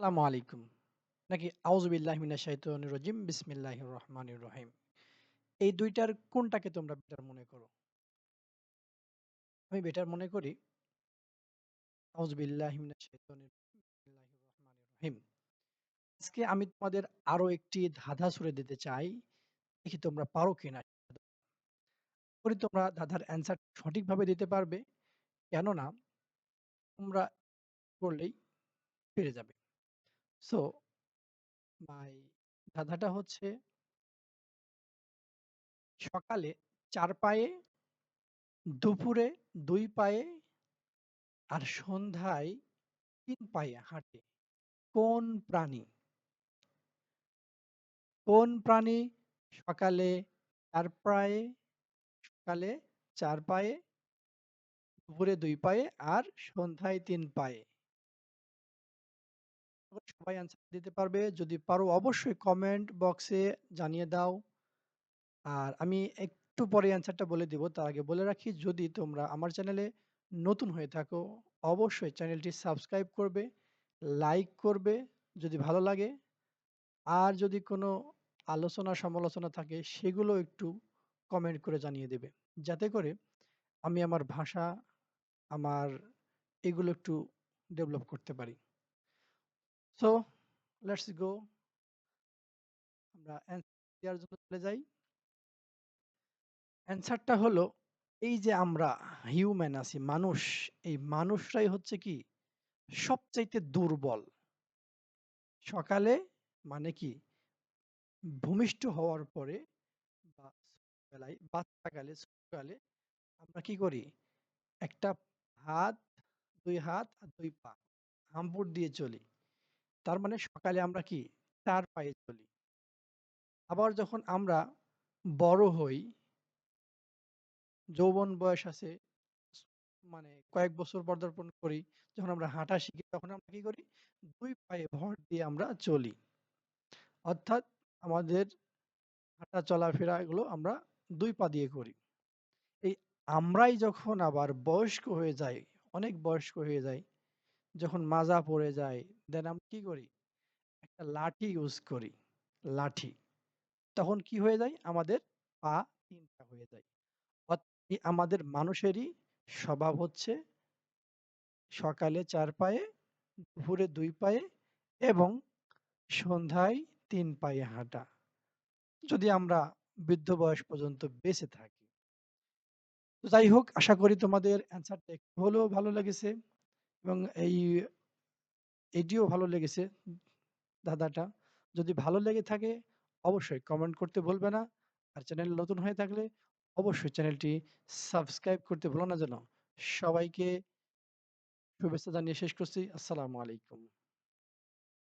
আসসালামু আলাইকুম। নাকি আউযুবিল্লাহি মিনাশ শাইতানির রাজিম, বিসমিল্লাহির রহমানির রহিম। এই ২ টার কোনটাকে তোমরা বেটার মনে করো? আমি বেটার মনে করি রাজিম, বিসমিল্লাহির রহমানির রহিম। আজকে আমি তোমাদের আরও একটি ধাঁধা ছুড়ে দিতে চাই। দেখি তোমরা পারো কিনা? করি তোমরা ধাঁধার অ্যান্সার সঠিকভাবে দিতে পারবে। কেননা তোমরা করলেই পেরে যাবে। সো মাই ধাঁধাটা হচ্ছে সকালে ৪ পায়ে, দুপুরে ২ পায়ে, আর সন্ধ্যায় ৩ পায়ে হাঁটে। কোন প্রাণী? কোন প্রাণী সকালে ৪ পায়ে, সকালে ৪ পায়ে, দুপুরে ২ পায়ে আর সন্ধ্যায় ৩ পায়ে? সবাই অ্যান্সার দিতে পারবে। যদি পারো অবশ্যই কমেন্ট বক্সে জানিয়ে দাও। আর আমি একটু পরে অ্যান্সারটা বলে দিব। তার আগে বলে রাখি যদি তোমরা আমার চ্যানেলে নতুন হয়ে থাকো অবশ্যই চ্যানেলটি সাবস্ক্রাইব করবে, লাইক করবে যদি ভালো লাগে। আর যদি কোনো আলোচনা সমালোচনা থাকে সেগুলো একটু কমেন্ট করে জানিয়ে দেবে। যাতে করে আমি আমার ভাষা, আমার এগুলো একটু ডেভেলপ করতে পারি। So let's go. আমরা দেওয়ার জন্য চলে হলো এই যে আমরা হিউম্যান আছি মানুষ, এই মানুষরাই হচ্ছে কি সবচাইতে দুর্বল। সকালে মানে কি ভূমিষ্ঠ হওয়ার পরে বাচ্চাকালে ছোটকালে আমরা কি করি একটা হাত, ২ হাত আর ২ পা হাম্পুট দিয়ে চলি। তার মানে সকালে আমরা কি ৪ পায়ে চলি। আবার যখন আমরা বড় হই যৌবন বয়স আছে মানে কয়েক বছর পদার্পণ করি যখন আমরা হাঁটা শিখি তখন আমরা কি করি ২ পায়ে ভর দিয়ে আমরা চলি। অর্থাৎ আমাদের হাঁটা চলাফেরা এগুলো আমরা দুই পা দিয়ে করি। এই আমরাই যখন আবার বয়স্ক হয়ে যাই, অনেক বয়স্ক হয়ে যাই, যখন মাজা পড়ে যায় দেন আমরা কি করি? একটা লাঠি ইউজ করি, লাঠি। তখন কি হয়ে যায়? আমাদের পা ৩ টা হয়ে যায়। আমাদের মানুষেরই স্বভাব হচ্ছে সকালে ৪ পায়ে, দুপুরে দুই পায়ে এবং সন্ধ্যায় তিন পায়ে হাঁটা। যদি আমরা বৃদ্ধ বয়স পর্যন্ত বেঁচে থাকি। যাই হোক আশা করি তোমাদের অ্যান্সারটা একটু হলেও ভালো লেগেছে এবং এই, এটিও ভালো লেগেছে ধাঁধাটা। যদি ভালো লেগে থাকে, অবশ্যই কমেন্ট করতে ভুলবে না। আর চ্যানেল নতুন হয়ে থাকলে, অবশ্যই চ্যানেলটি সাবস্ক্রাইব করতে ভুলো না যেন। সবাইকে শুভেচ্ছা জানিয়ে শেষ করছি। আসসালামু আলাইকুম।